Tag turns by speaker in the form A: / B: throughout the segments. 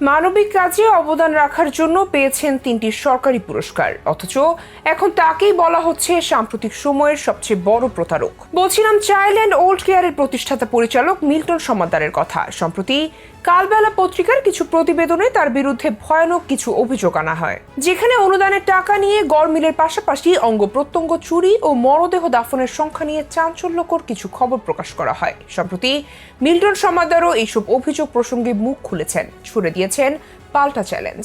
A: মানবিক কাজে অবদান রাখার জন্য পেয়েছেন তিনটি সরকারি পুরস্কার। অথচ এখন তাকেই বলা হচ্ছে সাম্প্রতিক সময়ের সবচেয়ে বড় প্রতারক। বলছিলাম চাইল্ড অ্যান্ড ওল্ড কেয়ারের প্রতিষ্ঠাতা পরিচালক মিল্টন সমাদ্দারের কথা। সম্প্রতি কালবেলা পত্রিকার কিছু প্রতিবেদনে তার বিরুদ্ধে ভয়ানক কিছু অভিযোগ আনা হয়। যেখানে অনুদানের টাকা নিয়ে গড়মিলের পাশাপাশি অঙ্গ প্রত্যঙ্গ চুরি ও মরদেহ দাফনের সংখ্যা নিয়ে চাঞ্চল্যকর কিছু খবর প্রকাশ করা হয়। সম্প্রতি মিল্টন সমাদারও এইসব অভিযোগ প্রসঙ্গে মুখ খুলেছেন। ছুড়ে দিয়েছেন পাল্টা চ্যালেঞ্জ।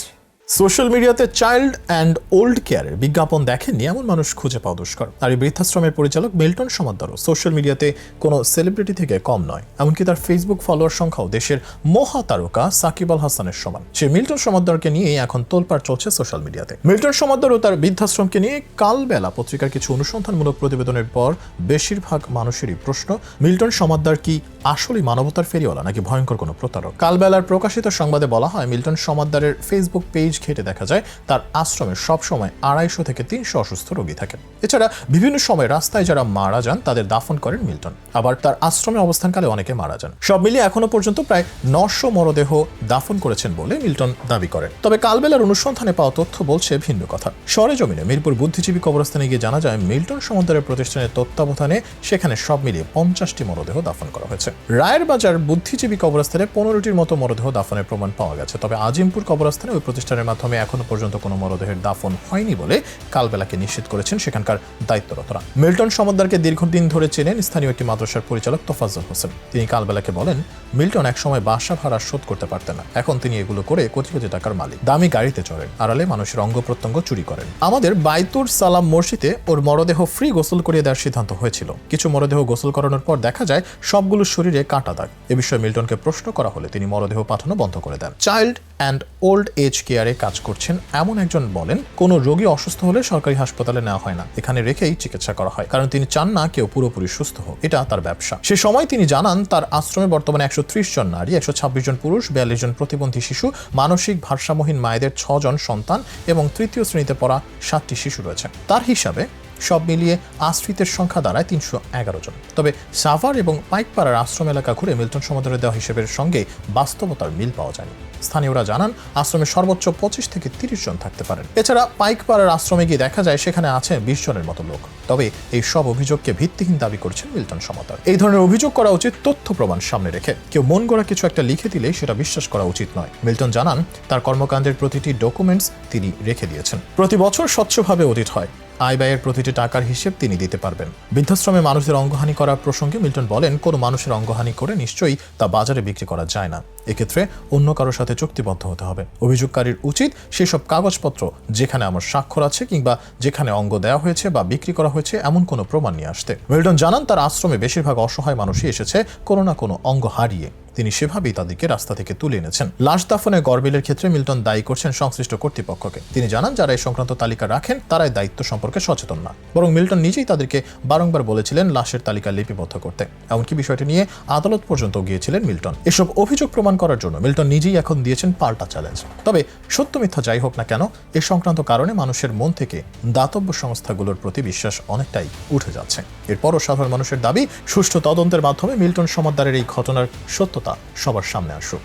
B: সোশ্যাল মিডিয়াতে চাইল্ড অ্যান্ড ওল্ড কেয়ারের বিজ্ঞাপন দেখেননি এমন মানুষ খুঁজে পাওয়া দুষ্কর। আর এই বৃদ্ধাশ্রমের পরিচালক মিল্টন সমাদ্দারও সোশ্যাল মিডিয়াতে কোনো সেলিব্রিটি থেকে কম নয়, এমনকি তার ফেসবুক ফলোয়ার সংখ্যাও দেশের মহা তারকা সাকিব আল হাসানের সমান। সে মিল্টন সমাদ্দারকে নিয়েই এখন তোলপাড় চলছে সোশ্যাল মিডিয়াতে। মিল্টন সমাদ্দারও তার বৃদ্ধাশ্রমকে নিয়ে কালবেলা পত্রিকার কিছু অনুসন্ধানমূলক প্রতিবেদনের পর বেশিরভাগ মানুষেরই প্রশ্ন, মিল্টন সমাদ্দার কি আসলেই মানবতার ফেরিওয়ালা নাকি ভয়ঙ্কর কোনো প্রতারক? কালবেলার প্রকাশিত সংবাদে বলা হয়, মিল্টন সমাদ্দারের ফেসবুক পেজ ঘেটে দেখা যায়, তার আশ্রমে সবসময় আড়াইশো থেকে তিনশো অসুস্থ রোগী থাকেন এছাড়া বিভিন্ন সময় রাস্তায় যারা মারা যান, তাদের দাফন করেন মিল্টন। আবার তার আশ্রমে অবস্থানকালে অনেকে মারা যান। সব মিলিয়ে এখনও পর্যন্ত প্রায় নশো মরদেহ দাফন করেছেন বলে মিল্টন দাবি করেন তবে কালবেলার অনুসন্ধানে পাওয়া তথ্য বলছে ভিন্ন কথা। সরে জমিনে মিরপুর বুদ্ধিজীবী কবরস্থানে গিয়ে জানা যায়, মিল্টন সমুদ্রের প্রতিষ্ঠানের তত্ত্বাবধানে সেখানে সব মিলিয়ে পঞ্চাশটি মরদেহ দাফন করা হয়েছে। রায়ের বাজার বুদ্ধিজীবী কবরস্থানে পনেরোটির মতো মরদেহ দাফনের প্রমাণ পাওয়া গেছে। তবে আজিমপুর কবরস্থানে ওই প্রতিষ্ঠানের মাধ্যমে এখনও পর্যন্ত কোনো মরদেহের দাফন হয়নি বলে কালবেলাকে নিশ্চিত করেছেন সেখানকার দায়িত্বরতরা। মিল্টন সমদ্দারকে দীর্ঘদিন ধরে চেনেন স্থানীয় একটি মাদ্রাসার পরিচালক তোফাজ্জল হোসেন। তিনি কালবেলাকে বলেন, মিল্টন একসময় বাসা ভাড়া শোধ করতে পারতেন না। এখন তিনি এগুলো করে কোটি কোটি টাকার মালিক। দামি গাড়িতে চড়েন, আড়ালে মানুষের অঙ্গ প্রত্যঙ্গ চুরি করেন। আমাদের বাইতুর সালাম মসজিদে ওর মরদেহ ফ্রি গোসল করিয়ে দেওয়ার সিদ্ধান্ত হয়েছিল। কিছু মরদেহ গোসল করানোর পর দেখা যায়, সবগুলো শরীরে কাটা দাগ। এ বিষয়ে মিল্টনকে প্রশ্ন করা হলে তিনি মরদেহ পাঠানো বন্ধ করে দেন। চাইল্ড অ্যান্ড ওল্ড এজ কেয়ারে কাজ করছেন, এমন একজন বলেন, কোনো রোগী অসুস্থ হলে সরকারি হাসপাতালে নেওয়া হয় না, এখানে রেখেই চিকিৎসা করা হয়। কারণ তিনি চান না কেউ পুরোপুরি সুস্থ হোক, এটা তার ব্যবসা। সে সময় তিনি জানান, তার আশ্রমে বর্তমানে একশো ত্রিশ জন নারী, একশো ছাব্বিশ জন পুরুষ, বিয়াল্লিশ জন প্রতিবন্ধী শিশু, মানসিক ভারসাম্যহীন মায়েদের ছজন সন্তান এবং তৃতীয় শ্রেণীতে পড়া সাতটি শিশু রয়েছে। তার হিসাবে সব মিলিয়ে আশ্রিতের সংখ্যা দাঁড়ায় তিনশো এগারো জন। তবে সাভার এবং পাইকপাড়ার আশ্রম এলাকা ঘুরে মিল্টন সমাদরে দেওয়া হিসেবের সঙ্গে বাস্তবতার মিল পাওয়া যায়নি। স্থানীয়রা জানান, আশ্রমে সর্বোচ্চ পঁচিশ থেকে তিরিশ জন থাকতে পারেন। এছাড়া পাইকপাড়ার আশ্রমে গিয়ে দেখা যায় সেখানে আছে বিশ জনের মতো লোক। তবে এই সব অভিযোগকে ভিত্তিহীন দাবি করছেন মিল্টন সমাদর এই ধরনের অভিযোগ করা উচিত তথ্য প্রমাণ সামনে রেখে। কেউ মন গড়া কিছু একটা লিখে দিলে সেটা বিশ্বাস করা উচিত নয়। মিল্টন জানান, তার কর্মকাণ্ডের প্রতিটি ডকুমেন্টস তিনি রেখে দিয়েছেন। প্রতি বছর স্বচ্ছভাবে অডিট হয়। আয় ব্যয়ের প্রতিটি টাকার হিসেব তিনি দিতে পারবেন। বৃদ্ধাশ্রমে মানুষদের অঙ্গহানি করার প্রসঙ্গে মিল্টন বলেন, কোনো মানুষের অঙ্গহানি করে নিশ্চয়ই তা বাজারে বিক্রি করা যায় না। এক্ষেত্রে অন্য কারোর সাথে চুক্তিবদ্ধ হতে হবে। অভিযোগকারীর উচিত সেসব কাগজপত্র যেখানে আমার স্বাক্ষর আছে কিংবা যেখানে অঙ্গ দেওয়া হয়েছে বা বিক্রি করা হয়েছে এমন কোনো প্রমাণ নিয়ে আসতে। মিল্টন জানান, তার আশ্রমে বেশিরভাগ অসহায় মানুষই এসেছে কোনো না কোনো অঙ্গ হারিয়ে। তিনি সেভাবেই তাদেরকে রাস্তা থেকে তুলে এনেছেন। লাশ দাফনে গরবিলের ক্ষেত্রে মিল্টন দায়ী করছেন সংশ্লিষ্ট কর্তৃপক্ষকে। তিনি জানান, যারা এই সংক্রান্ত তালিকা রাখেন, তারাই দায়িত্ব সম্পর্কে সচেতন না। বরং মিল্টন নিজেই তাদেরকে বারংবার বলেছিলেন, লাশের তালিকা লিপিবদ্ধ করতে। এমনকি বিষয়টি নিয়ে আদালত পর্যন্ত গিয়েছিলেন মিল্টন। এসব অভিযোগ প্রমাণ করার জন্য মিল্টন নিজেই এখন দিয়েছেন পাল্টা চ্যালেঞ্জ তবে সত্য মিথ্যা যাই হোক না কেন, এ সংক্রান্ত কারণে মানুষের মন থেকে দাতব্য সংস্থাগুলোর প্রতি বিশ্বাস অনেকটাই উঠে যাচ্ছে। এরপরও সাধারণ মানুষের দাবি, সুষ্ঠু তদন্তের মাধ্যমে মিল্টন সমাদ্দারের এই ঘটনার সত্যতা সবার সামনে আসুক।